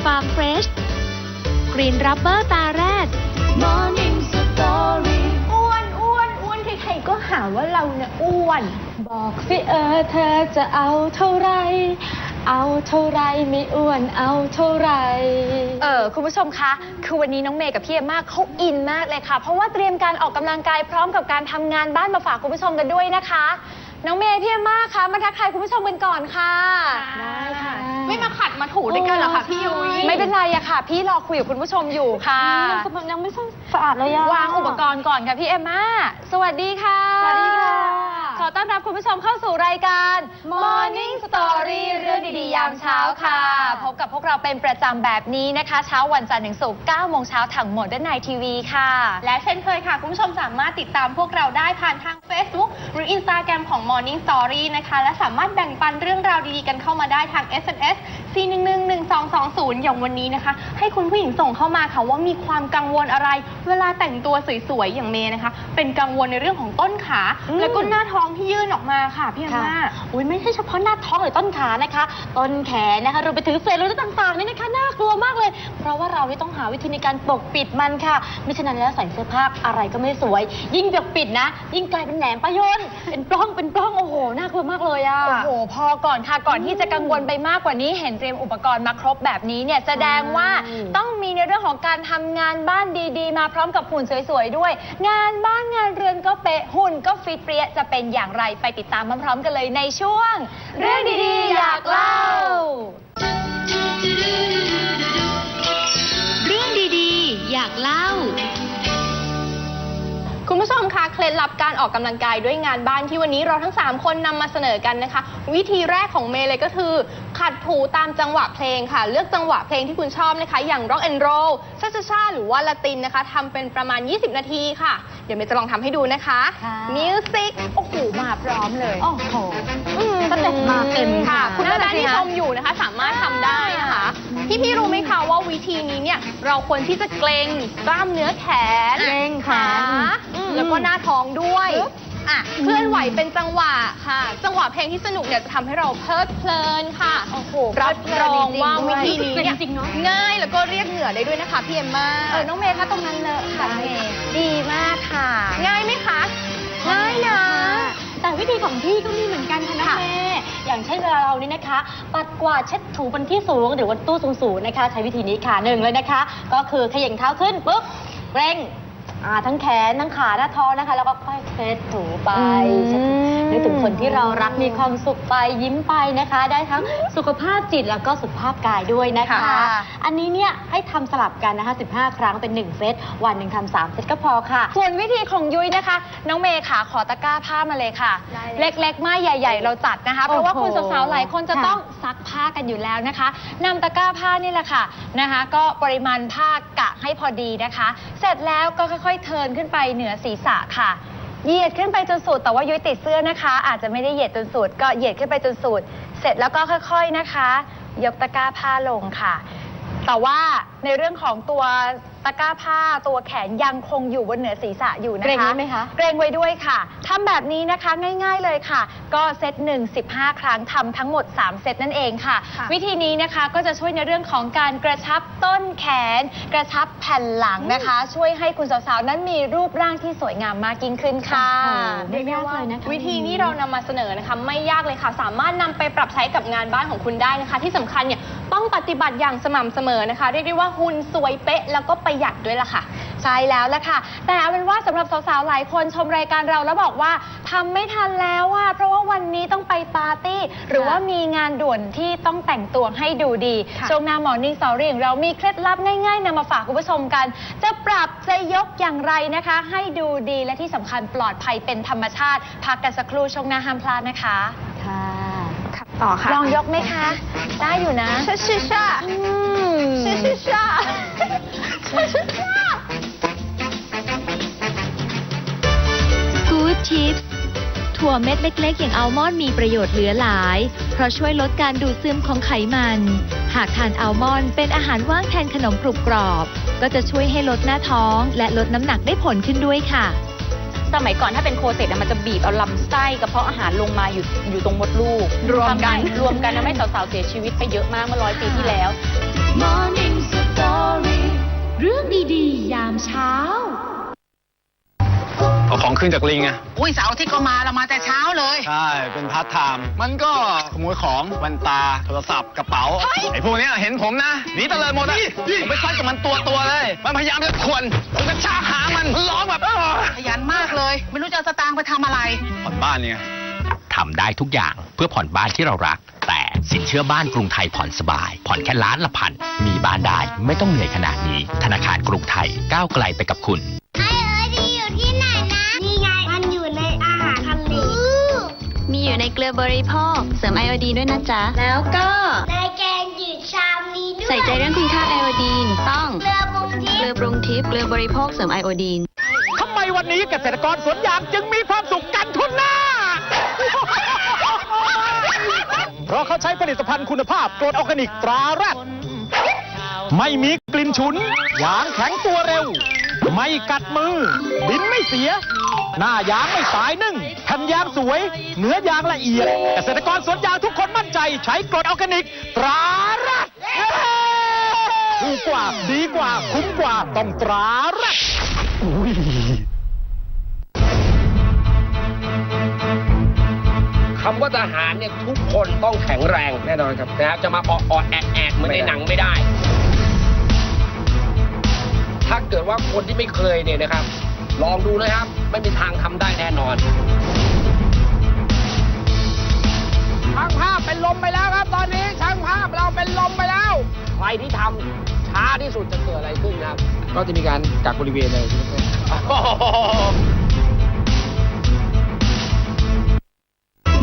Magic Farm Fresh Green Rubber ตาแรด Morning Story อ้วนอ้วนอ้วนใครๆก็หาว่าเราเนี่ยอ้วน บอกสิเออเธอจะเอาเท่าไรเอาเท่าไรไม่อ้วนเอาเท่าไรเออคุณผู้ชมคะ คือวันนี้น้องเมย์กับพี่เอมมากเขาอินมากเลยค่ะ เพราะว่าเตรียมการออกกำลังกายพร้อมกับการทำงานบ้านมาฝากคุณผู้ชมกันด้วยนะคะ น้องเมย์พี่เอมมากคะมาทักทายคุณผู้ชมกันก่อนค่ะ ได้ค่ะ ไม่มาขัดมาถูด้วยกันเหรอคะพี่ยุ้ยไม่เป็นไรอะค่ะ พี่รอคุยกับคุณผู้ชมอยู่ค่ะสมยังไม่สะอาดเลยอะวางอุปกรณ์ก่อนค่ะพี่เอมมาสวัสดีค่ะ สวัสดีค่ะ ขอต้อนรับคุณผู้ชมเข้าสู่รายการ Morning Story เรื่องดีๆ ยามเช้าค่ะ พบกับพวกเราเป็นประจำแบบนี้นะคะ เช้าวันจันทร์ถึงศุกร์9โมงเช้าทางหมดด้านในทีวีค่ะ และเช่นเคยค่ะ คุณผู้ชมสามารถติดตามพวกเราได้ผ่านทาง Facebook หรือ Instagram ของ Morning Story นะคะ และสามารถแบ่งปันเรื่องราวดีๆ กันเข้ามาได้ทาง SMS 4111220 อย่างวันนี้นะคะ ให้คุณผู้หญิงส่งเข้ามาค่ะว่ามีความกังวลอะไร เวลาแต่งตัวสวยๆอย่างเมย์นะคะ เป็นกังวลในเรื่องของต้นขา แล้วก็หน้าท้องที่ยื่นออกมาค่ะพี่อาม่า อุ้ยไม่ใช่เฉพาะหน้าท้องหรือต้นขานะคะ ต้นแขนนะคะรวมไปถึงเศษเลือดต่างๆนี่นะคะน่ากลัวมากเลย เพราะว่าเรานี่ต้องหาวิธีในการปกปิดมันค่ะมิฉะนั้นแล้วใส่เสื้อผ้าอะไรก็ไม่สวย ยิ่งปกปิดนะ ยิ่งกลายเป็นแหนมประยนเป็นปล้องเป็นปล้องโอ้โหน่ากลัวมากเลยอะโอ้โห พอก่อนค่ะก่อนที่จะกังวลไปมากกว่านี้เห็นเตรียมอุปกรณ์มาครบแบบนี้เนี่ยแสดงว่าใช่ต้องมีในเรื่องของการทำงานบ้านดีๆ มาพร้อมกับหุ่นสวยๆด้วย งานบ้านงานเรือนก็เป๊ะหุ่นก็ฟิตเปรี้ยจะเป็นอย่างไรไปติดตามพร้อมๆกันเลยในช่วง เรื่องดีๆ อยากเล่า เรื่องดีๆ อยากเล่า คุณผู้ชมคะเคล็ดลับการออกกำลังกายด้วยงานบ้านที่วันนี้เราทั้ง 3 คนนำมาเสนอกันนะคะ วิธีแรกของเมย์เลยก็คือ ขัดถูตามจังหวะเพลงค่ะ เลือกจังหวะเพลงที่คุณชอบนะคะ อย่าง rock and roll ชาชาชาหรือว่าละตินนะคะทำเป็นประมาณ 20 นาทีค่ะ เดี๋ยวเมย์จะลองทำให้ดูนะคะค่ะ Music โอ้โหมาพร้อมเลยโอ้โห สเต็ปมาเต็มค่ะค่ะ คุณนั่แม่นน่ะสิที่คะ ชมอยู่นะคะ สามารถทำได้นะคะพี่ๆรู้ไหมคะว่าวิธีนี้เนี่ยเราควรที่จะเกรงกล้ามเนื้อแขนเกร็งแขนอืม แล้วก็หน้าท้องด้วยอะเคลื่อนไหวเป็นจังหวะค่ะ จังหวะเพลงที่สนุกเนี่ยจะทำให้เราเพลิดเพลินค่ะโอ้โหรับรองว่าวิธีนี้เพลินเนี่ยจริงๆเนอะง่ายแล้วก็เรียกเหงื่อได้ด้วยนะคะพี่เอ็มมาเออน้องเมย์คะตรงนั้นเลอะค่ะน้องเมย์ดีมากค่ะ ง่ายไหมคะง่ายนะแต่วิธีของพี่ก็มีเหมือนกันค่ะน้องค่ะเมย์อย่างเช่นเวลาเรานี่นะคะ ปัดกวาดเช็ดถูบนที่สูงหรือบนตู้สูงๆนะคะ ใช้วิธีนี้ค่ะหนึ่งเลยนะคะ ก็คือเขย่งเท้าขึ้นปุ๊บเร่ง อ่าทั้งแขนทั้งขาหน้าท้องนะคะ แล้วก็ค่อยเช็ดถูไปเช็ดถู นึกถึงคนที่เรารักมีความสุขไปยิ้มไปนะคะ ได้ทั้งสุขภาพจิตแล้วก็สุขภาพกายด้วยนะคะ ค่ะ อันนี้เนี่ยให้ทำสลับกันนะคะ 15 ครั้งเป็น 1 เซต วันหนึ่งทำสามเซตก็พอค่ะ ส่วนวิธีของยุ้ยนะคะ น้องเมย์ค่ะขอตะกร้าผ้ามาเลยค่ะเล็กๆมาใหญ่ ๆ เราจัดนะคะ เพราะว่าโอ้โหคุณสาวๆหลายคนจะค่ะต้องซักผ้ากันอยู่แล้วนะคะนำตะกร้าผ้านี่แหละค่ะนะคะ ก็ปริมาณผ้ากะให้พอดีนะคะ เสร็จแล้วก็ค่อยๆเทิร์นขึ้นไปเหนือศีรษะค่ะ เหยียดขึ้นไปจนสุด แต่ว่ายุ้ยติดเสื้อนะคะ อาจจะไม่ได้เหยียดจนสุด ก็เหยียดขึ้นไปจนสุด เสร็จแล้วก็ค่อยๆนะคะ ยกตะกร้าผ้าลงค่ะ แต่ว่าในเรื่องของตัวตะกร้าผ้าตัวแขนยังคงอยู่บนเหนือศีรษะอยู่นะคะ เกร็งไว้ไหมคะเกรงไว้ด้วยค่ะทำแบบนี้นะคะง่ายๆเลยค่ะ ก็เซตหนึ่ง15 ครั้งทำทั้งหมด 3 เซตนั่นเองค่ะ ค่ะ วิธีนี้นะคะก็จะช่วยในเรื่องของการกระชับต้นแขน กระชับแผ่นหลังนะคะ ช่วยให้คุณสาวๆนั้นมีรูปร่างที่สวยงามมากยิ่งขึ้นค่ะไม่ยากเลยนะคะวิธีนี้เรานำมาเสนอนะคะ ไม่ยากเลยค่ะ สามารถนำไปปรับใช้กับงานบ้านของคุณได้นะคะ ที่สำคัญเนี่ย ต้องปฏิบัติอย่างสม่ำเสมอนะคะ เรียกได้ว่าหุ่นสวยเป๊ะแล้วก็ประหยัดด้วยล่ะค่ะ ใช่แล้วละค่ะ แต่เอาเป็นว่าสำหรับสาวๆหลายคนชมรายการเราแล้วบอกว่าทำไม่ทันแล้วอะเพราะว่าวันนี้ต้องไปปาร์ตี้ หรือว่ามีงานด่วนที่ต้องแต่งตัวให้ดูดีค่ะ ช่วงหน้ามอร์นิ่งสอรี่ของเรามีเคล็ดลับง่ายๆนำมาฝากคุณผู้ชมกัน จะปรับจะยกอย่างไรนะคะ ให้ดูดีและที่สำคัญปลอดภัยเป็นธรรมชาติ พักกันสักครู่ช่วงหน้าห้ามพลาดนะคะ ค่ะ ต่อค่ะ ลองยกไหมคะ ได้อยู่นะชาชาชาอืมชาชาชาชาชาชา Good Tips ถั่วเม็ดเล็ก ๆ อย่างอัลมอนด์มีประโยชน์เหลือหลาย เพราะช่วยลดการดูดซึมของไขมัน หากทานอัลมอนด์เป็นอาหารว่างแทนขนมกรุบกรอบ ก็จะช่วยให้ลดหน้าท้อง และลดน้ำหนักได้ผลขึ้นด้วยค่ะ สมัยก่อนถ้าเป็นโคเซตมันจะบีบเอาลำไส้กระเพาะอาหารลงมาอยู่อยู่ตรงมดลูกรวมกัน ทำให้รวมกันทำให้สาวๆเสียชีวิตไปเยอะมากเมื่อร้อยปีที่แล้ว Morning Story เรื่องดี ๆ ยามเช้าเอา ของขึ้นจากลิงไงอุ้ยเสาร์อาที่ก็มาเรามาแต่เช้าเลย ใช่ เป็นพาร์ทไทม์มันก็ขโมยของแว่นตา โทรศัพท์กระเป๋าไอ้พวกเนี้ยเห็นผมนะหนีตะเลิดหมดอะผมไปฟัดกับมันตัวตัวๆเลย มันพยายามจะขวนผมกระชากหางมันมันร้องแบบเออขยันมากเลย ไม่รู้จะเอาสตางค์ไปทำอะไร ผ่อนบ้านเนี่ย ทำได้ทุกอย่างเพื่อผ่อนบ้านที่เรารัก แต่สินเชื่อบ้านกรุงไทยผ่อนสบาย ผ่อนแค่ล้านละพัน มีบ้านได้ไม่ต้องเหนื่อยขนาดนี้ ธนาคารกรุงไทยก้าวไกลไปกับคุณ ลือบริโภค เสริมไอโอดีนด้วยนะจ๊ะ แล้วก็ในแกงจืดชามนี้ด้วยใส่ใจเรื่องคุณค่าไอโอดีนต้องเกลือปรุงทิเกลืพอปรุงทิพย์เกลือบริโภคเสริมไอโอดีนทำไมวันนี้เกษตรกรสวนยางจึงมีความสุขกันทุนหน้า เพราะเขาใช้ผลิตภัณฑ์คุณภาพกรดออร์แกนิกตราแรดไม่มีกลิ่นฉุน ยางแข็งตัวเร็ว ไม่กัดมือดินไม่เสีย หน้ายางไม่สายนึ่งแผ่นยางสวย เนื้อยางละเอียด เกษตรกรสวนยางทุกคนมั่นใจ ใช้กรดออร์แกนิก ตราแรดถูกกว่าดีกว่า คุ้มกว่า ต้องตราแรดอุ้ยคำว่าทหารเนี่ยทุกคนต้องแข็งแรงแน่นอนครับนะฮะจะมาออดๆแอดแอดๆเหมือนในหนังไม่ได้ ถ้าเกิดว่าคนที่ไม่เคยเนี่ยนะครับ ลองดูนะครับ ไม่มีทางทำได้แน่นอนช่างภาพเป็นลมไปแล้วครับ ตอนนี้ช่างภาพเราเป็นลมไปแล้ว ใครที่ทำช้าที่สุดจะเกิดอะไรขึ้นครับ ก็จะมีการกักบริเวณเลยใช่ไหมครับ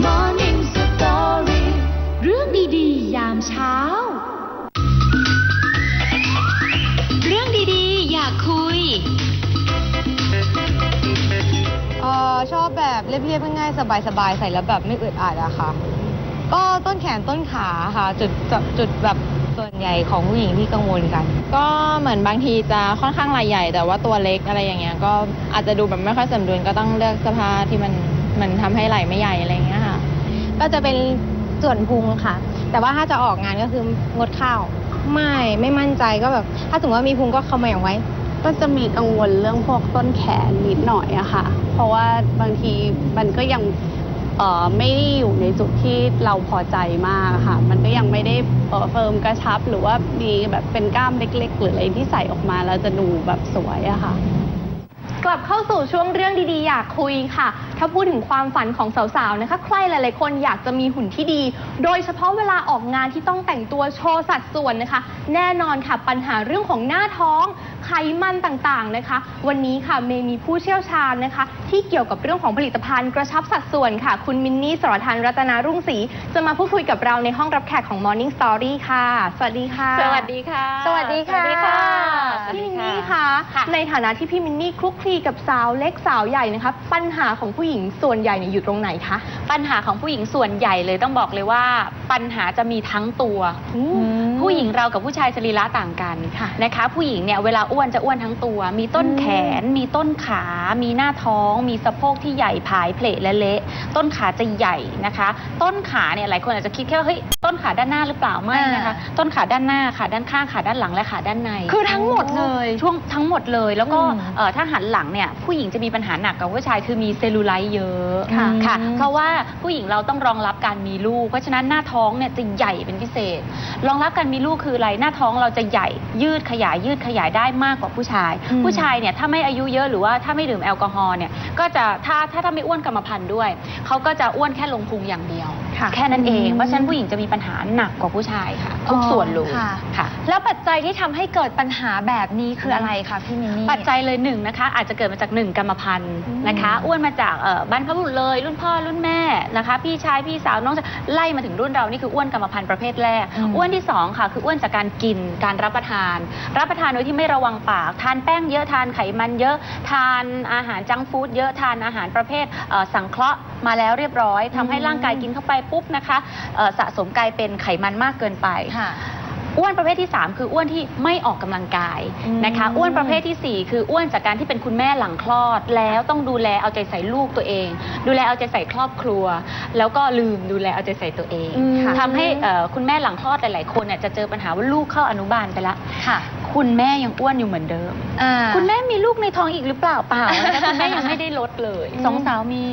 Morning ยบง่ายๆสบายๆใส่แล้วแบบไม่อึดอัดอะค่ะ ก็ต้นแขนต้นขาค่ะ จุดจุดแบบส่วนใหญ่ของผู้หญิงที่กังวลกัน ก็เหมือนบางทีจะค่อนข้างไหล่ใหญ่ แต่ว่าตัวเล็กอะไรอย่างเงี้ยก็อาจจะดูแบบไม่ค่อยสมดุลก็ต้องเลือกเสื้อผ้าที่มันมันทำให้ไหล่ไม่ใหญ่อะไรอย่างเงี้ยค่ะ ก็จะเป็นส่วนพุงค่ะ แต่ว่าถ้าจะออกงานก็คืองดข้าว ไม่ไม่มั่นใจก็แบบ ถ้าสมมติว่ามีพุงก็เข้ามาอย่างไว้ ก็จะมีกังวลเรื่องพวกต้นแขนนิดหน่อยอะค่ะ เพราะว่าบางทีมันก็ยังเออไม่ได้อยู่ในจุดที่เราพอใจมากค่ะ มันก็ยังไม่ได้เอ่อเฟิร์มกระชับ หรือว่ามีแบบเป็นกล้ามเล็ก ๆ หรืออะไรที่ใส่ออกมาแล้วจะดูแบบสวยอะค่ะ กลับเข้าสู่ช่วงเรื่องดีๆ อยากคุยค่ะ ถ้าพูดถึงความฝันของสาวๆ นะคะ ใครหลายๆ คนอยากจะมีหุ่นที่ดี โดยเฉพาะเวลาออกงานที่ต้องแต่งตัวโชว์สัดส่วนนะคะ แน่นอนค่ะปัญหาเรื่องของหน้าท้องไขมันต่างๆ นะคะ วันนี้ค่ะเมย์มีผู้เชี่ยวชาญนะคะ ที่เกี่ยวกับเรื่องของผลิตภัณฑ์กระชับสัดส่วนค่ะ คุณมินนี่สรทันรัตนารุ่งศรีจะมาพูดคุยกับเราในห้องรับแขกของ Morning Story ค่ะ สวัสดีค่ะ สวัสดีค่ะ สวัสดีค่ะสวัสดีค่ะ พี่มินนี่คะค่ะ ในฐานะที่พี่มินนี่คลุกคลีกับสาวเล็กสาวใหญ่นะคะปัญหาของผู้หญิงส่วนใหญ่เนี่ยอยู่ตรงไหนคะ ปัญหาของผู้หญิงส่วนใหญ่เลยต้องบอกเลยว่า ปัญหาจะมีทั้งตัว ผู้หญิงเรากับผู้ชายสรีระต่างกันนะคะ ผู้หญิงเนี่ยเวลาอ้วนจะอ้วนทั้งตัว มีต้นแขน มีต้นขา มีหน้าท้อง มีสะโพกที่ใหญ่ผายเพลและเละต้นขาจะใหญ่นะคะ ต้นขาเนี่ยหลายคนอาจจะคิดแค่ว่าเฮ้ยต้นขาด้านหน้าหรือเปล่าไม่นะคะ ต้นขาด้านหน้าขาด้านข้างขาด้านหลังและขาด้านใน คือทั้งหมดเลยช่วงทั้งหมดเลยแล้วก็อืมเอ่อถ้าหันหลังเนี่ยผู้หญิงจะมีปัญหาหนักกว่าผู้ชายคือมีเซลลูไลท์เยอะค่ะค่ะอืมเพราะว่าผู้หญิงเราต้องรองรับการมีลูก เพราะฉะนั้นหน้าท้องเนี่ยจะใหญ่เป็นพิเศษ รองรับการมีมีลูกคืออะไรหน้าท้องเราจะใหญ่ยืดขยายยืดขยายได้มากกว่าผู้ชายอืมผู้ชายเนี่ยถ้าไม่อายุเยอะหรือว่าถ้าไม่ดื่มแอลกอฮอล์เนี่ยก็จะถ้าถ้าถ้าไม่อ้วนกรรมพันธุ์ด้วยเขาก็จะอ้วนแค่ลงพุงอย่างเดียว แค่นั้นเองเพราะฉะนั้นผู้หญิงจะมีปัญหาหนักกว่าผู้ชายค่ะ ทุกส่วนเลยค่ะค่ะ แล้วปัจจัยที่ทำให้เกิดปัญหาแบบนี้คืออะไรคะพี่มินนี่ปัจจัยเลยหนึ่งนะคะ อาจจะเกิดมาจากหนึ่งกรรมพันธุ์นะคะอ้วนมาจากเอ่อบรรพบุรุษเลย รุ่นพ่อรุ่นแม่นะคะ พี่ชายพี่สาวน้องชายไล่มาถึงรุ่นเรานี่คืออ้วนกรรมพันธุ์ประเภทแรกอืมอ้วนที่สองค่ะคืออ้วนจากการกินการรับประทาน รับประทานโดยที่ไม่ระวังปาก ทานแป้งเยอะทานไขมันเยอะทานอาหารจังก์ฟู้ดเยอะทานอาหารประเภทเอ่อสังเคราะห์มาแล้วเรียบร้อยทำให้ร่างกายกินเข้าไปปุ๊บนะคะเอ่อสะสมกลายเป็นไขมันมากเกินไปค่ะอ้วนประเภทที่ 3 คืออ้วนที่ไม่ออกกำลังกายนะคะอืมอ้วนประเภททีสี่ 4 คืออ้วนจากการที่เป็นคุณแม่หลังคลอด แล้วต้องดูแลเอาใจใส่ลูกตัวเอง ดูแลเอาใจใส่ครอบครัว แล้วก็ลืมดูแลเอาใจใส่ตัวเองอืมทำให้เอ่อคุณแม่หลังคลอดหลาย ๆ คนเนี่ยจะเจอปัญหาว่าลูกเข้าอนุบาลไปละค่ะคุณแม่ยังอ้วนอยู่เหมือนเดิมอ่าคุณแม่มีลูกในท้องอีกหรือเปล่าเปล่านะคะคุณแม่ยังไม่ได้ลดเลยอืมสองสาวมี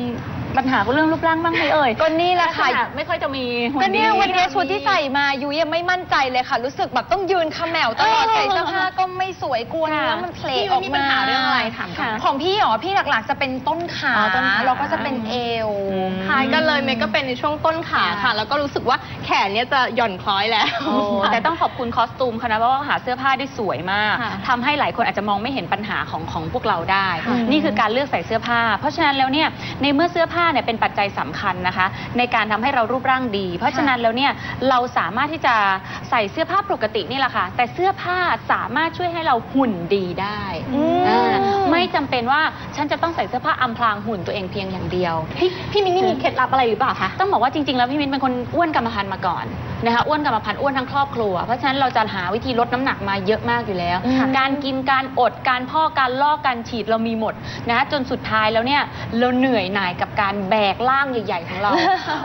ปัญหาเรื่องรูปร่างบ้างไหมเอ่ยก็นี่แหละค่ะ ลักษณไม่ค่อยจะมีหุ่ก็เนี่ยดีวันนี้ชุดที่ใส่มายุ้ยยังไม่มั่นใจเลยค่ะ รู้สึกแบบต้องยืนเขมวตลอดเออใส่เสื้อผ้าก็ไม่สวยกลัวค่ะเนื้อมันเพลพี่ออกมีมาปัญหาเรื่องอะไรถามก่อน ของพี่เหรอพี่หลักๆจะเป็นต้นขาอ๋อต้นขาแล้วก็จะเป็นเอว คล้ายกันเลยเมย์ก็เป็นในช่วงต้นขาค่ะ แล้วก็รู้สึกว่าแขนเนี่ยจะหย่อนคล้อยแล้ว โอ้แต่ต้องขอบคุณคอสตูมเขานะเพราะว่าหาเสื้อผ้าได้สวยมากค่ะทำให้หลายคนอาจจะมองไม่เห็นปัญหาของของพวกเราได้ค่ะนี่คือการเลือกใส่เสื้อผ้า เพราะฉะนั้นแล้วเนี่ยในเมื่อเสื้อผ้าเนี่ยเป็นปัจจัยสำคัญนะคะ ในการทำให้เรารูปร่างดี เพราะฉะนั้นแล้วเนี่ยเราสามารถที่จะใส่เสื้อผ้าปกตินี่แหละค่ะ แต่เสื้อผ้าสามารถช่วยให้เราหุ่นดีได้อืมอ่าไม่จำเป็นว่าฉันจะต้องใส่เสื้อผ้าอำพรางหุ่นตัวเองเพียงอย่างเดียว พี่พี่มินนี่มีเคล็ดลับอะไรหรือเปล่าคะต้องบอกว่าจริงๆแล้วพี่มิ้นเป็นคนอ้วนกรรมพันธุ์มาก่อนนะคะอ้วนกรรมพันธุ์อ้วนทั้งครอบครัว เพราะฉะนั้นเราจะหาวิธีลดน้ำหนักมาเยอะมากอยู่แล้วอืมการกินการอดการพอกการลอกการฉีดเรามีหมดนะจนสุดท้ายแล้วเนี่ยเราเหนื่อยหน่ายกับการแบกร่างใหญ่ๆของเรา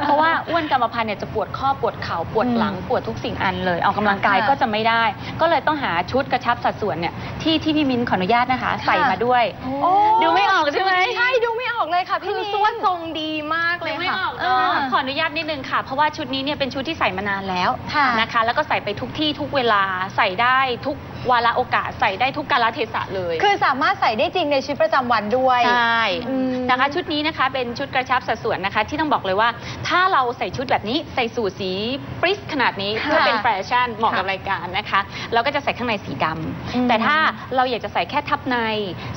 เพราะว่าอ้วนกรรมพันธุ์เนี่ยจะปวดข้อปวดเข่าปวดหลังปวดทุกสิ่งอันเลยออกกำลังกายค่ะก็จะไม่ได้ ก็เลยต้องหาชุดกระชับสัดส่วนเนี่ยที่ที่พี่มิ้นขออนุญาตนะคะ ใส่มาด้วยโอ้ดูไม่ออกใช่ไหมใช่ดูไม่ออกเลยค่ะพี่คือมิ้นสวดทรงดีมากเลยไม่ค่ะออกเอเนาะอขออนุญาตนิดนึงค่ะ เพราะว่าชุดนี้เนี่ยเป็นชุดที่ใส่มานานแล้วค่ะนะคะ แล้วก็ใส่ไปทุกที่ทุกเวลาใส่ได้ทุก วาระโอกาสใส่ได้ทุกกาลเทศะเลย คือสามารถใส่ได้จริงในชีวิตประจำวันด้วยใช่อืม นะคะชุดนี้นะคะเป็นชุดกระชับสัดส่วนนะคะ ที่ต้องบอกเลยว่า ถ้าเราใส่ชุดแบบนี้ใส่สูทสีปริสขนาดนี้ค่ะเพื่อเป็นแฟชั่นเหมาะกับรายการนะคะ เราก็จะใส่ข้างในสีดำอืมแต่ถ้าเราอยากจะใส่แค่ทับใน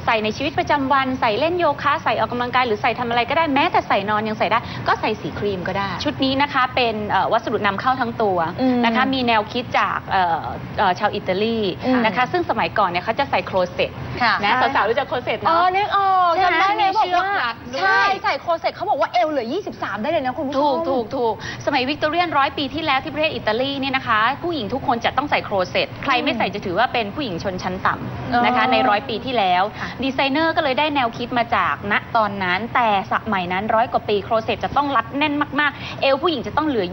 ใส่ในชีวิตประจำวัน ใส่เล่นโยคะใส่ออกกำลังกายหรือใส่ทำอะไรก็ได้แม้แต่ใส่นอนยังใส่ได้ ก็ใส่สีครีมก็ได้ ชุดนี้นะคะเป็นเอ่อวัสดุนำเข้าทั้งตัวอืมนะคะ มีแนวคิดจากเอ่อเอ่อชาวอิตาลี อืมนะคะ ซึ่งสมัยก่อนเนี่ยเขาจะใส่โครเซตค่ะนะสาวๆรู้จักโครเซ็ตอ๋อเนาะนึกออกใช่ไหมจำได้เลยมีบอกเชือกว่ารัดด้วยใช่ใส่โคเซ็ตเขาบอกว่าเอวเหลือ 23 ได้เลยนะคุณผู้ชม ถูกถูกถูกสมัยวิกตอเรียนร้อยปีที่แล้วที่ประเทศอิตาลีเนี่ยนะคะ ผู้หญิงทุกคนจะต้องใส่โครเซ็ตใครไม่ใส่จะถือว่าเป็นผู้หญิงชนชั้นต่ำนะคะอ๋อในร้อยปีที่แล้วดีไซเนอร์ก็เลยได้แนวคิดมาจากณตอนนั้น แต่สมัยนั้นร้อยกว่าปีโครเซ็ตจะต้องรัดแน่นมากๆ เอวผู้หญิงจะต้องเหลือ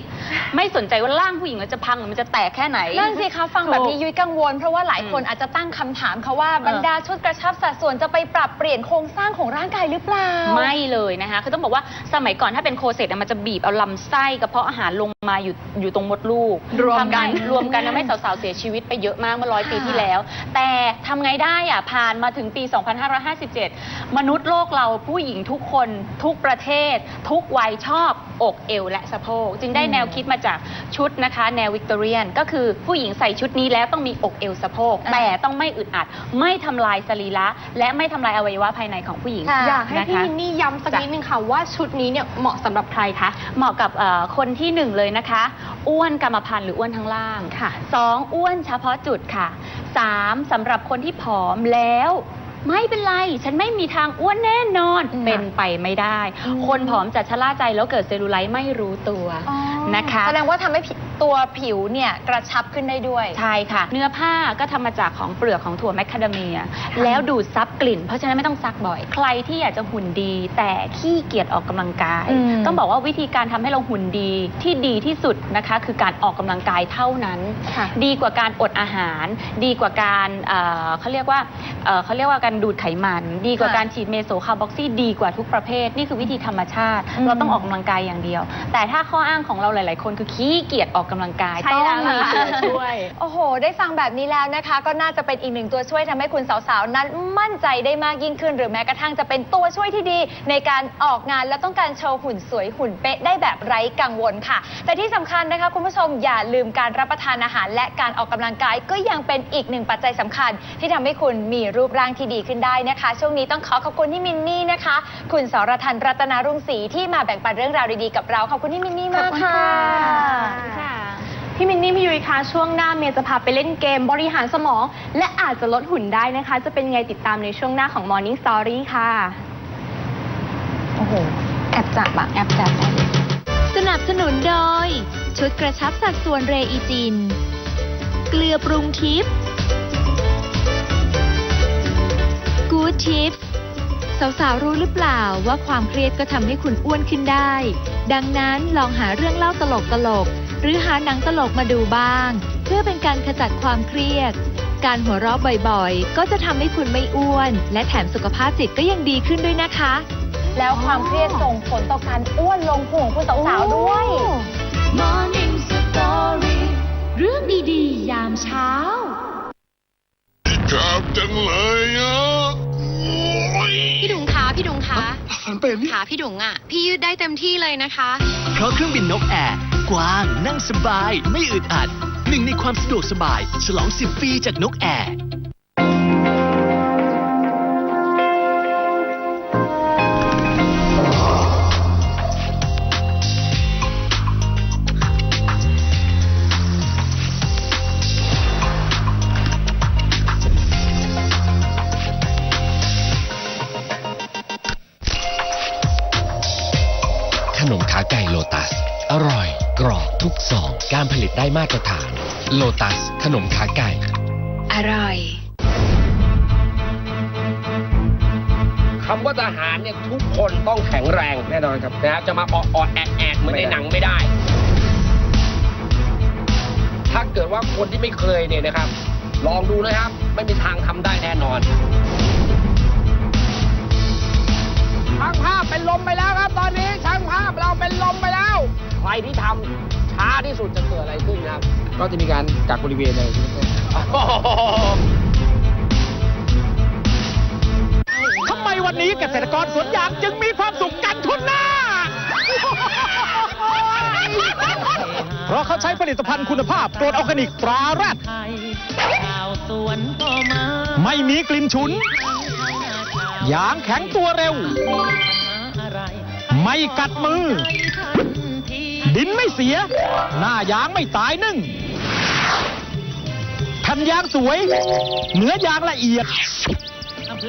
20 ไม่สนใจว่าร่างผู้หญิงมันจะพังหรือมันจะแตกแค่ไหน นั่นสิคะฟังแบบนี้ถูกยุ้ยกังวล เพราะว่าหลายคนอาจจะตั้งคำถามค่ะว่าบรรดาชุดกระชับสัดส่วนจะไปปรับเปลี่ยนโครงสร้างของร่างกายหรือเปล่า ไม่เลยนะคะคือต้องบอกว่าสมัยก่อนถ้าเป็นโคเซ็ตอะมันจะบีบเอาลำไส้กระเพาะอาหารลงมาอยู่อยู่ตรงมดลูกรวมกันทำให้รวมกันทำให้สาวๆเสียชีวิตไปเยอะมากเมื่อร้อยปีที่แล้ว แต่ทำไงได้อะผ่านมาถึงปี 2557 มนุษย์โลกเราผู้หญิงทุกคนทุกประเทศ ทุกวัยชอบอกเอวและสะโพกจึงได้แนวคิดมาจากชุดนะคะ แนววิกตอเรียน ก็คือผู้หญิงใส่ชุดนี้แล้วต้องมีอกเอวสะโพกอ่าแต่ต้องไม่อึดอัดไม่ทำลายสรีระและไม่ทำลายอวัยวะภายในของผู้หญิงค่ะอยากให้พี่นะคะ มินนี่ย้ำสักนิดนึงค่ะว่าชุดนี้เนี่ยเหมาะสำหรับใครคะ เหมาะกับเอ่อคนที่หนึ่งเลยนะคะ อ้วนกรรมพันธุ์หรืออ้วนทั้งล่างค่ะ สองอ้วนเฉพาะจุดค่ะสามสำหรับคนที่ผอมแล้ว ไม่เป็นไร ฉันไม่มีทางอ้วนแน่นอนอืมเป็นไปไม่ได้คนผอมจะชะล่าใจแล้วเกิดเซลลูไลท์ไม่รู้ตัวนะคะ แสดงว่าทำให้ผิวตัวผิวเนี่ยกระชับขึ้นได้ด้วย ใช่ค่ะ เนื้อผ้าก็ทำมาจากของเปลือกของถั่วแมคคาเดเมีย แล้วดูดซับกลิ่น เพราะฉะนั้นไม่ต้องซักบ่อย ใครที่อยากจะหุ่นดี แต่ขี้เกียจออกกำลังกาย อืม ต้องบอกว่าวิธีการทำให้เราหุ่นดีที่ดีที่สุดนะคะ คือการออกกำลังกายเท่านั้น ค่ะ ดีกว่าการอดอาหาร ดีกว่าการเอ่อเขาเรียกว่าเอ่อเขาเรียกว่าการดูดไขมัน ดีกว่าค่ะการฉีดเมโซคาร์บอกซี่ดีกว่าทุกประเภท นี่คือวิธีธรรมชาติ อืม เราต้องออกกำลังกายอย่างเดียว แต่ถ้าข้ออ้างของเราหลาย ๆ คนคือขี้เกียจออกอกกำลังกายใช่ต้องแล้วมีค่ะตัวช่วย โอ้โห ได้ฟังแบบนี้แล้วนะคะ ก็น่าจะเป็นอีกหนึ่งตัวช่วยทำให้คุณสาวๆ นั้นมั่นใจได้มากยิ่งขึ้น หรือแม้กระทั่งจะเป็นตัวช่วยที่ดี ในการออกงานและต้องการโชว์หุ่นสวยหุ่นเป๊ะได้แบบไร้กังวลค่ะ แต่ที่สำคัญนะคะ คุณผู้ชมอย่าลืมการรับประทานอาหาร และการออกกำลังกายก็ยังเป็นอีกหนึ่งปัจจัยสำคัญ ที่ทำให้คุณมีรูปร่างที่ดีขึ้นได้นะคะ ช่วงนี้ต้องขอขอบคุณที่มินนี่นะคะ คุณสรทันรัตนารุ่งศรีที่มาแบ่งปันเรื่องราวดีๆกับเราขอบคุณที่มินนี่มากค่ะ พี่มินนี่พี่ยุ้ยคะช่วงหน้าเมย์จะพาไปเล่นเกมบริหารสมอง และอาจจะลดหุ่นได้นะคะ จะเป็นไงติดตามในช่วงหน้าของ Morning Story ค่ะ โอ้โห แอบจับอะแอบจับสนับสนุนโดย ชุดกระชับสัดส่วนเรอีจิน เกลือปรุงทิพย์กูดทิพย์สาวๆรู้หรือเปล่าว่าความเครียดก็ทำให้คุณอ้วนขึ้นได้ ดังนั้นลองหาเรื่องเล่าตลกๆ หรือหาหนังตลกมาดูบ้าง เพื่อเป็นการขจัดความเครียด การหัวเราะบ่อยๆ ก็จะทำให้คุณไม่อ้วน และแถมสุขภาพจิตก็ยังดีขึ้นด้วยนะคะ แล้วความเครียดส่งผลต่อการอ้วนลงพุงของคุณสาวๆด้วย Morning Story เรื่องดีๆ ยามเช้าชอบจังเลยอะพี่ดุงคะพี่ดุงคะขาพี่ดุงอะ พี่ยืดได้เต็มที่เลยนะคะ เพราะเครื่องบินนกแอร์ กว้าง นั่งสบาย ไม่อึดอัด หนึ่งในความสะดวกสบาย ฉลอง 10 ปีจากนกแอร์ ได้มาตรฐาน โลตัส ขนมขาไก่ อร่อยคำว่าทหารเนี่ยทุกคนต้องแข็งแรงแน่นอนครับนะจะมาออดๆแอดแอดๆเหมือนในหนังไม่ได้ ถ้าเกิดว่าคนที่ไม่เคยเนี่ยนะครับ ลองดูนะครับ ไม่มีทางทำได้แน่นอนช่างภาพเป็นลมไปแล้วครับ ตอนนี้ช่างภาพเราเป็นลมไปแล้ว ใครที่ทำ ช้าที่สุดจะเกิดอะไรขึ้นนะครับ ก็จะมีการกักบริเวณเลยทำไมวันนี้เกษตรกรสวนยางจึงมีความสุขกันทุนหน้า เพราะเขาใช้ผลิตภัณฑ์คุณภาพโกรดออร์แกนิกตราแรดไม่มีกลิ่นฉุน ยางแข็งตัวเร็ว ไม่กัดมือ ดินไม่เสีย หน้ายางไม่ตายนึ่งแผ่นยางสวย เนื้อยางละเอียด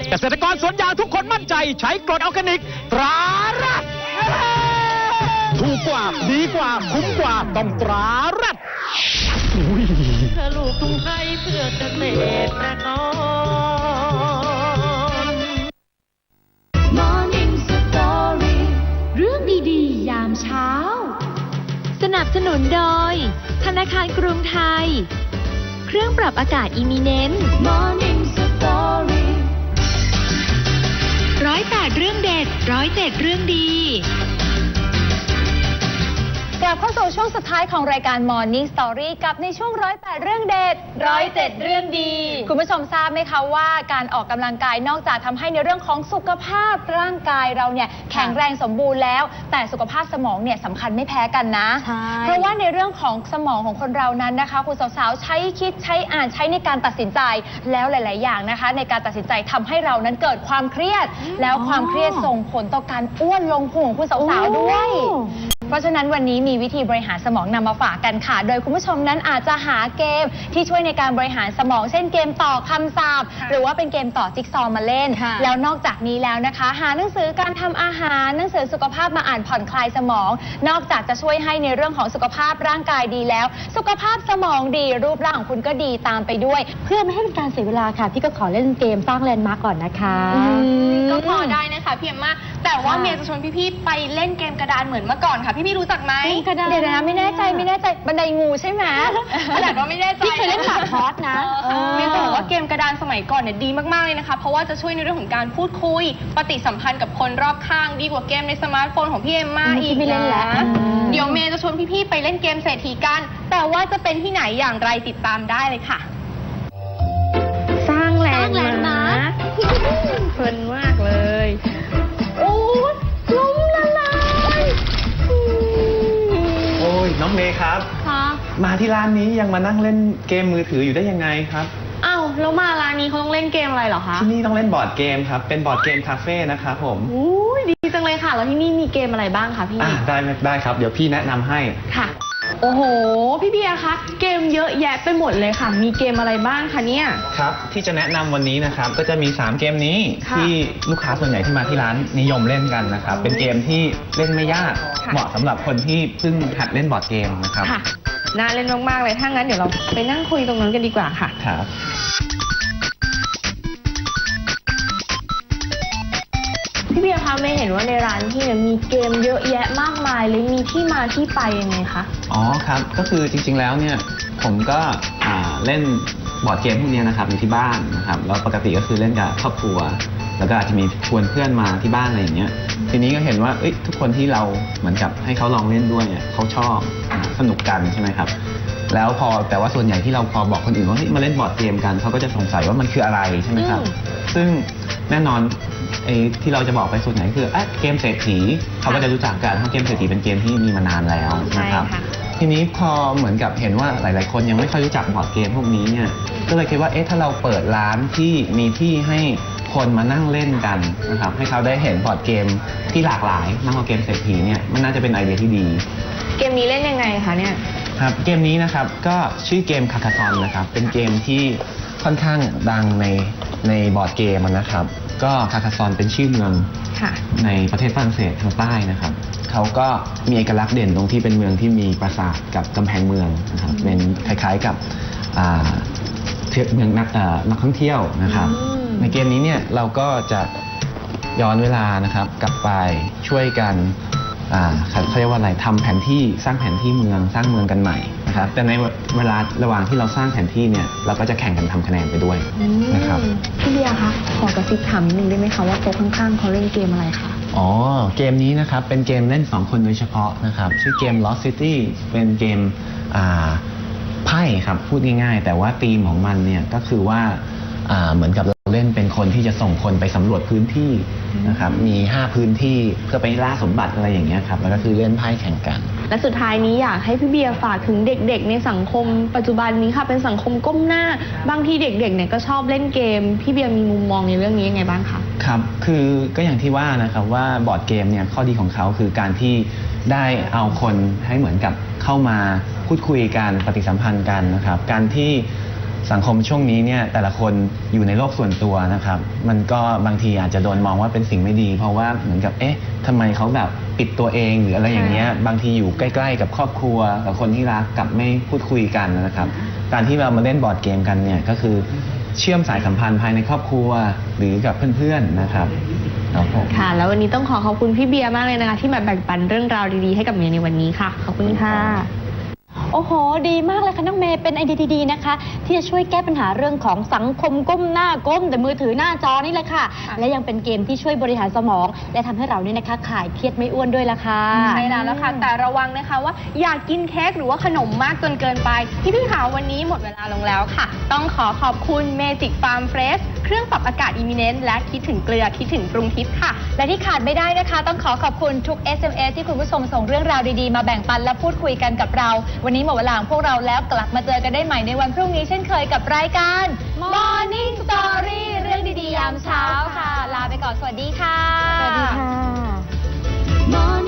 เกษตรกรสวนยางทุกคนมั่นใจใช้กรดออร์แกนิกตรารัดถูกกว่าดีกว่า คุ้มกว่าต้องตรารัดอุ้ยเพื่อลูกทุ่งไทยเพื่อเกษตรกร สนับสนุนโดย ธนาคารกรุงไทย เครื่องปรับอากาศอีมิเนนต์ Morning Story ร้อยแปดเรื่องเด็ดร้อยเจ็ดเรื่องดี กลับเข้าสู่ช่วงสุดท้ายของรายการ Morning Story กับในช่วงร้อยแปดเรื่องเด็ดร้อยเจ็ดเรื่องดี คุณผู้ชมทราบไหมคะว่าการออกกำลังกายนอกจากทำให้ในเรื่องของสุขภาพร่างกายเราเนี่ยแข็งแรงสมบูรณ์แล้ว แต่สุขภาพสมองเนี่ยสำคัญไม่แพ้กันนะเพราะว่าในเรื่องของสมองของคนเรานั้นนะคะ คุณสาวๆใช้คิดใช้อ่านใช้ในการตัดสินใจแล้วหลาย ๆ อย่างนะคะ ในการตัดสินใจทำให้เรานั้นเกิดความเครียด แล้วความเครียดส่งผลต่อการอ้วนลงพุงของคุณสาวๆด้วย เพราะฉะนั้นวันนี้มีวิธีบริหารสมองนำมาฝากกันค่ะ โดยคุณผู้ชมนั้นอาจจะหาเกมที่ช่วยในการบริหารสมอง เช่นเกมต่อคำศัพท์หรือว่าเป็นเกมต่อจิ๊กซอว์มาเล่น แล้วนอกจากนี้แล้วนะคะ หาหนังสือการทำอาหารหนังสือสุขภาพมาอ่านผ่อนคลายสมอง นอกจากจะช่วยให้ในเรื่องของสุขภาพร่างกายดีแล้ว สุขภาพสมองดีรูปร่างของคุณก็ดีตามไปด้วย เพื่อไม่ให้เป็นการเสียเวลาค่ะพี่ก็ขอเล่นเกมสร้างแลนด์มาร์กก่อนนะคะก็พอได้นะคะพี่เอ็มมาแต่ว่าค่ะเมียจะชวนพี่ๆไปเล่นเกมกระดานเหมือนเมื่อก่อนค่ะพี่ๆรู้จักไหมเดี๋ยวนะไม่แน่ใจไม่แน่ใจบันไดงูใช่ไหมขนาดว่าไม่แน่ใจพี่เคยเล่นหมากฮอสนะเออเมียจะบอกว่าเกมกระดานสมัยก่อนเนี่ยดีมากๆเลยนะคะ เพราะว่าจะช่วยในเรื่องของการพูดคุย ปฏิสัมพันธ์กับคนรอบข้างดีกว่าเกมในสมาร์ทโฟนของพี่เอ็มมาอีกพี่ไม่เล่นแล้วนะเดี๋ยวเมย์จะชวนพี่ๆไปเล่นเกมเศรษฐีกัน แต่ว่าจะเป็นที่ไหนอย่างไรติดตามได้เลยค่ะ สร้างแลนด์สร้างแลนด์มาร์คเพลินมากเลย น้องเมย์ครับคะมาที่ร้านนี้ยังมานั่งเล่นเกมมือถืออยู่ได้ยังไงครับอ้าวแล้วมาร้านนี้เขาต้องเล่นเกมอะไรเหรอคะที่นี่ต้องเล่นบอร์ดเกมครับ เป็นบอร์ดเกมคาเฟ่นะครับผมอุ้ยดีจังเลยค่ะ แล้วที่นี่มีเกมอะไรบ้างคะพี่อะได้ไหมได้ครับ เดี๋ยวพี่แนะนำให้ค่ะ โอ้โห พี่เบียร์คะ เกมเยอะแยะไปหมดเลยค่ะ มีเกมอะไรบ้างคะเนี่ย ครับ ที่จะแนะนำวันนี้นะครับ ก็จะมี 3 เกมนี้ค่ะ ที่ลูกค้าส่วนใหญ่ที่มาที่ร้านนิยมเล่นกันนะครับ เป็นเกมที่เล่นไม่ยาก ค่ะ เหมาะสำหรับคนที่เพิ่งหัดเล่นบอร์ดเกมนะครับ ค่ะ น่าเล่นมาก ๆ เลย ถ้างั้นเดี๋ยวเราไปนั่งคุยตรงนั้นกันดีกว่าค่ะ ครับ พี่เบียร์คะไม่เห็นว่าในร้านที่เนี่ยมีเกมเยอะแยะมากมายเลยมีที่มาที่ไปยังไงคะ อ๋อครับ ก็คือจริงๆแล้วเนี่ยผมก็อ่าเล่นบอร์ดเกมพวกนี้นะครับอยู่ที่บ้านนะครับแล้วปกติก็คือเล่นกับครอบครัว แล้วก็อาจจะมีชวนเพื่อนมาที่บ้านอะไรอย่างเงี้ยทีนี้ก็เห็นว่าเอ้ยทุกคนที่เราเหมือนกับให้เขาลองเล่นด้วยเนี่ยเขาชอบอ่าสนุกกันใช่ไหมครับ แล้วพอแต่ว่าส่วนใหญ่ที่เราพอบอกคนอื่นว่าเฮ้ยมาเล่นบอร์ดเกมกันเขาก็จะสงสัยว่ามันคืออะไรใช่ไหมครับอืมซึ่ง แน่นอนไอ้ที่เราจะบอกไปส่วนไหนคืออะเกมเศรษฐีเขาก็จะรู้จักกันเพราะเกมเศรษฐีเป็นเกมที่มีมานานแล้วนะครับใช่ค่ะทีนี้พอเหมือนกับเห็นว่าหลาย ๆ คนยังไม่ค่อยรู้จักบอร์ดเกมพวกนี้เนี่ยก็เลยคิดว่าเอ๊ะถ้าเราเปิดร้านที่มีที่ให้คนมานั่งเล่นกันนะครับให้เขาได้เห็นบอร์ดเกมที่หลากหลายมากกว่าเกมเศรษฐีเนี่ยมันน่าจะเป็นไอเดียที่ดี เกมนี้เล่นยังไงคะเนี่ยครับเกมนี้นะครับก็ชื่อเกมคาคาทอนนะครับเป็นเกมที่ ค่อนข้างดังในในบอร์ดเกมนะครับ ก็คาคาซอนเป็นชื่อเมืองค่ะในประเทศฝรั่งเศสทางใต้นะครับเขาก็มีเอกลักษณ์เด่นตรงที่เป็นเมืองที่มีปราสาทกับกำแพงเมืองนะครับเป็นคล้ายๆกับอ่าเทือกเมืองนักอ่านักท่องเที่ยวนะครับอืมในเกมนี้เนี่ยเราก็จะย้อนเวลานะครับกลับไปช่วยกันอ่าเขาเขาเรียกว่าอะไรทำแผนที่สร้างแผนที่เมืองสร้างเมืองกันใหม่ นะครับแต่ในเวลาระหว่างที่เราสร้างแผนที่เนี่ยเราก็จะแข่งกันทำคะแนนไปด้วยนะครับพี่เบียร์คะขอกระซิบถามนิดนึงได้ไหมคะว่าโต๊ะข้างๆเขาเล่นเกมอะไรคะอ๋อ เกมนี้นะครับ เป็นเกมเล่น 2 คนโดยเฉพาะนะครับ ชื่อเกม Lost City เป็นเกมอ่าไพ่ครับ พูดง่ายๆ แต่ว่าธีมของมันเนี่ย ก็คือว่าอ่าเหมือนกับ เราเล่นเป็นคนที่จะส่งคนไปสำรวจพื้นที่นะครับมี 5 พื้นที่เพื่อไปล่าสมบัติอะไรอย่างเงี้ยครับแล้วก็คือเล่นไพ่แข่งกัน และสุดท้ายนี้อยากให้พี่เบียร์ฝากถึงเด็กๆ ในสังคมปัจจุบันนี้ค่ะ เป็นสังคมก้มหน้า บางทีเด็กๆเนี่ยก็ชอบเล่นเกม พี่เบียร์มีมุมมองในเรื่องนี้ยังไงบ้างคะครับคือก็อย่างที่ว่านะครับว่าบอร์ดเกมเนี่ยข้อดีของเขาคือการที่ได้เอาคนให้เหมือนกับเข้ามาพูดคุยกันปฏิสัมพันธ์กันนะครับการที่ สังคมช่วงนี้เนี่ยแต่ละคนอยู่ในโลกส่วนตัวนะครับ มันก็บางทีอาจจะโดนมองว่าเป็นสิ่งไม่ดี เพราะว่าเหมือนกับเอ๊ะทำไมเขาแบบปิดตัวเองหรืออะไรอย่างเงี้ยบางทีอยู่ใกล้ๆ กับครอบครัวกับคนที่รักกับไม่พูดคุยกันนะครับ การที่เรามาเล่นบอร์ดเกมกันเนี่ยก็คือเชื่อมสายสัมพันธ์ภายในครอบครัวหรือกับเพื่อนๆนะครับครับผมค่ะ แล้ววันนี้ต้องขอขอบคุณพี่เบียร์มากเลยนะคะ ที่มาแบ่งปันเรื่องราวดีๆให้กับเมย์ในวันนี้ค่ะ ขอบคุณค่ะ โอ้โห ดีมากเลยค่ะน้องเมย์เป็นไอเดียดีๆนะคะ ที่จะช่วยแก้ปัญหาเรื่องของสังคมก้มหน้าก้ม แต่มือถือหน้าจอนี่แหละค่ะ และยังเป็นเกมที่ช่วยบริหารสมอง และทำให้เราเนี่ยนะคะขายเครียดไม่อ้วนด้วยละค่ะใช่แล้วแล้วค่ะ แต่ระวังนะคะว่าอย่ากกินเค้กหรือว่าขนมมากจนเกินไป พี่พี่ๆค่ะวันนี้หมดเวลาลงแล้วค่ะ ต้องขอขอบคุณ Magic Farm Fresh เครื่องปรับอากาศ Imminent และคิดถึงเกลือคิดถึงปรุงทิพย์ค่ะ และที่ขาดไม่ได้นะคะ ต้องขอขอบคุณทุก SMS ที่คุณผู้ชมส่งเรื่องราวดีๆ มาแบ่งปันและพูดคุยกันกับเรา วันนี้หมดเวลาของพวกเราแล้วกลับมาเจอกันได้ใหม่ในวันพรุ่งนี้เช่นเคยกับรายการ Morning Story เรื่องดีๆยามเช้าค่ะ ลาไปก่อนสวัสดีค่ะ Morning